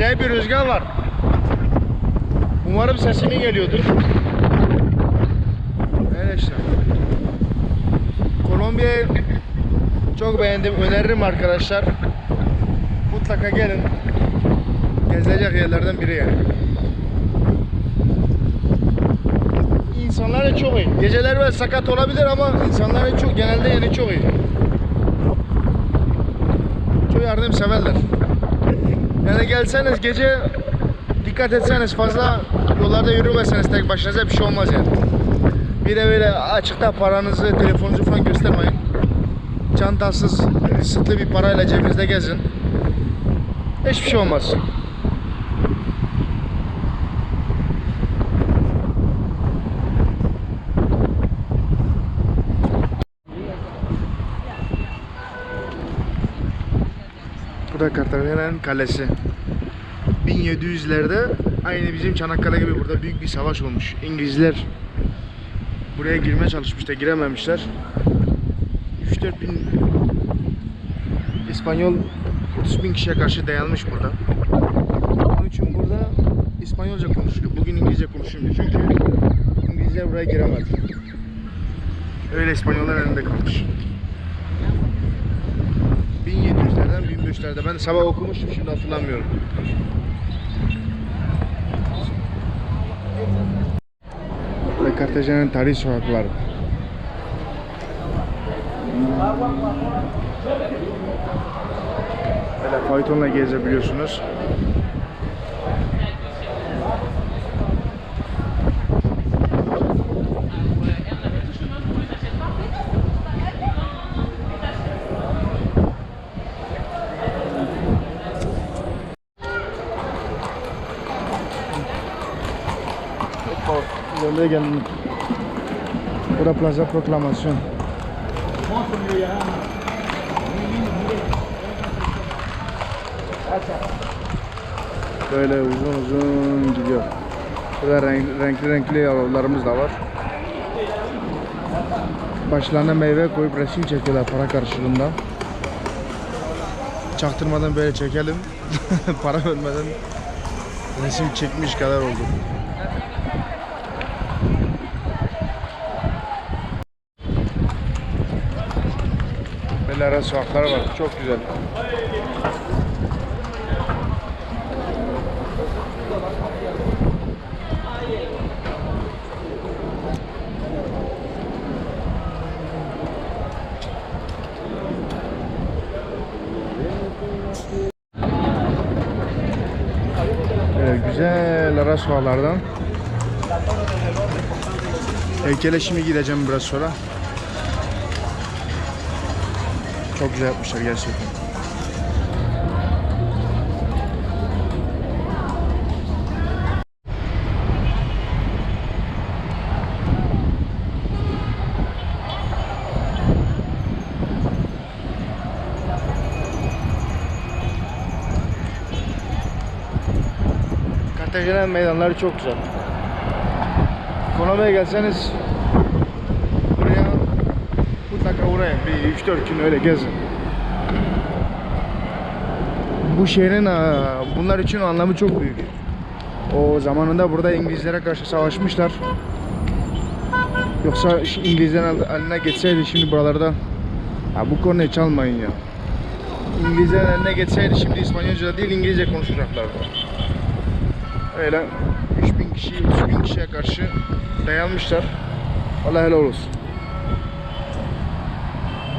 Acayip bir rüzgar var. Umarım sesini geliyordur. Öyle işte. Kolombiya'yı çok beğendim. Öneririm arkadaşlar. Mutlaka gelin. Gezilecek yerlerden biri yani. İnsanlar çok iyi. Geceler ve sakat olabilir ama insanlar çok genelde yani çok iyi. Çok yardımseverler. Yani gelseniz gece dikkat etseniz fazla yollarda yürümeseniz tek başınıza bir şey olmaz yani. Bir de böyle açıkta paranızı, telefonunuzu falan göstermeyin. Çantasız, kısıtlı bir parayla cebinizde gezin. Hiçbir şey olmaz. Bu da Cartagena'nın kalesi. 1700'lerde aynı bizim Çanakkale gibi burada büyük bir savaş olmuş. İngilizler buraya girmeye çalışmışlar, girememişler. 3-4 bin İspanyol 30 bin kişiye karşı dayanmış burada. Onun için burada İspanyolca konuşuluyor. Bugün İngilizce konuşulmuyor çünkü İngilizler buraya giremez. Öyle İspanyollar elinde kalmış. 1700'lerden 1500'lerde. Ben sabah okumuştum şimdi hatırlamıyorum. Ve Cartagena'nın tarihi sokakları. Böyle faytonla gezebiliyorsunuz. Üzerinde geldim. Bura Plaza Proklamasyon. Böyle uzun uzun gidiyor. Burada renk, renkli renkli yavrularımız da var. Başlarına meyve koyup resim çekiyorlar para karşılığında. Çaktırmadan böyle çekelim. para vermeden resim çekmiş kadar oldu. Böyle ara sokaklar var. Çok güzel. Güzel ara sokaklardan. Heykele şimdi gideceğim biraz sonra. Çok güzel yapmışlar gerçekten. Cartagena meydanları çok güzel. Kolombiya gelseniz buraya mutlaka uğrayın. Bir 3-4 gün öyle gezin. Bu şehrin bunlar için anlamı çok büyük. O zamanında burada İngilizlere karşı savaşmışlar. Yoksa İngilizlerin el- eline geçseydi şimdi buralarda ya bu konuyu çalmayın ya. İngilizlerin eline geçseydi şimdi İspanyolca değil İngilizce konuşacaklardı. Öyle 3000 kişi, 3000 kişiye karşı dayanmışlar. Allah helal olsun.